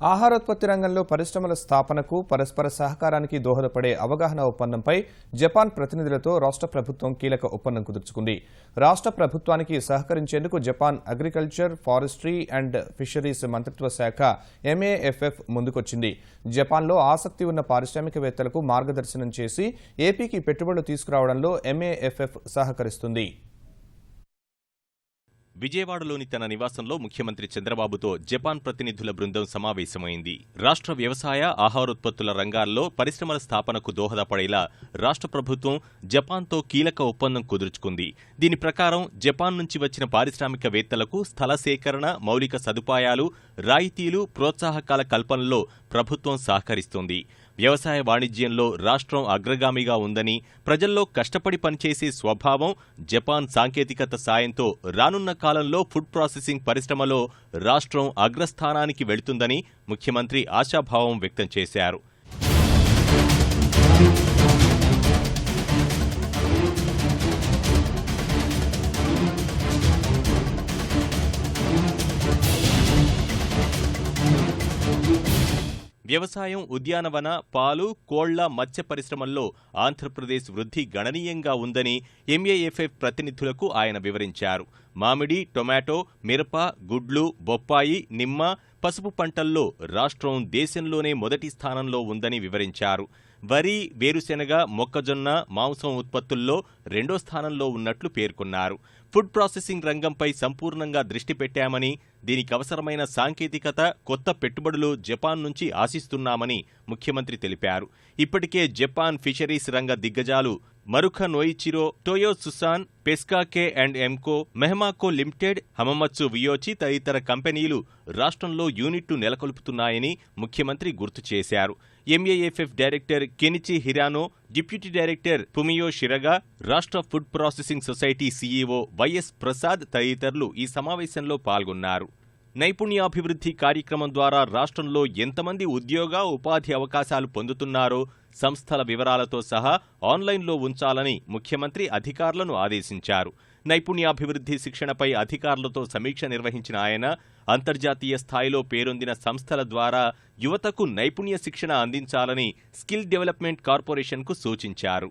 ఆహారోత్పత్తి రంగంలో పరిశ్రమల స్థాపనకు పరస్పర సహకారానికి దోహదపడే అవగాహన ఒప్పందంపై జపాన్ ప్రతినిధులతో రాష్ట్ర ప్రభుత్వం కీలక ఒప్పందం కుదుర్చుకుంది. రాష్ట్ర ప్రభుత్వానికి సహకరించేందుకు Japan agriculture forestry and fisheries మంత్రిత్వ శాఖ ఎంఏఎఫ్ఎఫ్ ముందుకొచ్చింది. జపాన్లో ఆసక్తి ఉన్న పారిశ్రామికవేత్తలకు మార్గదర్శనం చేసి ఏపీకి పెట్టుబడులు తీసుకురావడంలో ఎంఏఎఫ్ఎఫ్ సహకరిస్తుంది. విజయవాడలోని తన నివాసంలో ముఖ్యమంత్రి చంద్రబాబుతో జపాన్ ప్రతినిధుల బృందం సమావేశమైంది. రాష్ట్ర వ్యవసాయ ఆహారోత్పత్తుల రంగాల్లో పరిశ్రమల స్థాపనకు దోహదపడేలా రాష్ట్ర ప్రభుత్వం జపాన్తో కీలక ఒప్పందం కుదుర్చుకుంది. దీని ప్రకారం జపాన్ నుంచి వచ్చిన పారిశ్రామికవేత్తలకు స్థల సేకరణ మౌలిక సదుపాయాలు రాయితీలు ప్రోత్సాహకాల కల్పనలో ప్రభుత్వం సహకరిస్తోంది. వ్యవసాయ వాణిజ్యంలో రాష్ట్రం అగ్రగామిగా ఉందని ప్రజల్లో కష్టపడి పనిచేసే స్వభావం జపాన్ సాంకేతికత సాయంతో రానున్న కాలంలో ఫుడ్ ప్రాసెసింగ్ పరిశ్రమలో రాష్ట్రం అగ్రస్థానానికి వెళుతుందని ముఖ్యమంత్రి ఆశాభావం వ్యక్తం చేశారు. వ్యవసాయం ఉద్యానవన పాలు కోళ్ళ మత్స్య పరిశ్రమల్లో ఆంధ్రప్రదేశ్ వృద్ధి గణనీయంగా ఉందని ఎంఏఎఫ్ఎఫ్ ప్రతినిధులకు ఆయన వివరించారు. మామిడి టొమాటో మిరప గుడ్లు బొప్పాయి నిమ్మ పసుపు పంటల్లో రాష్ట్రం దేశంలోనే మొదటి స్థానంలో ఉందని వివరించారు. వరి వేరుశెనగ మొక్కజొన్న మాంసం ఉత్పత్తుల్లో రెండో స్థానంలో ఉన్నట్లు పేర్కొన్నారు. ఫుడ్ ప్రాసెసింగ్ రంగంపై సంపూర్ణంగా దృష్టి పెట్టామని దీనికి అవసరమైన సాంకేతికత కొత్త పెట్టుబడులు జపాన్ నుంచి ఆశిస్తున్నామని ముఖ్యమంత్రి తెలిపారు. ఇప్పటికే జపాన్ ఫిషరీస్ రంగ దిగ్గజాలు మరుఖ నోయిచిరో టోయో సుసాన్ పెస్కాకే అండ్ ఎంకో మెహమాకో లిమిటెడ్ హమమత్సు వియోచి తదితర కంపెనీలు రాష్ట్రంలో యూనిట్ను నెలకొల్పుతున్నాయని ముఖ్యమంత్రి గుర్తు చేశారు. MAFF director Kenichi Hirano deputy director Fumio Shiraga రాష్ట్ర food processing society CEO YS Prasad తదితరులు ఈ సమావేశంలో పాల్గొన్నారు. నైపుణ్యాభివృద్ధి కార్యక్రమం ద్వారా రాష్ట్రంలో ఎంతమంది ఉద్యోగ ఉపాధి అవకాశాలు పొందుతున్నారో సంస్థల వివరాలతో సహా ఆన్లైన్లో ఉంచాలని ముఖ్యమంత్రి అధికారులను ఆదేశించారు. నైపుణ్యాభివృద్ధి శిక్షణపై అధికారులతో సమీక్ష నిర్వహించిన ఆయన అంతర్జాతీయ స్థాయిలో పేరొందిన సంస్థల ద్వారా యువతకు నైపుణ్య శిక్షణ అందించాలని స్కిల్ డెవలప్మెంట్ కార్పొరేషన్కు సూచించారు.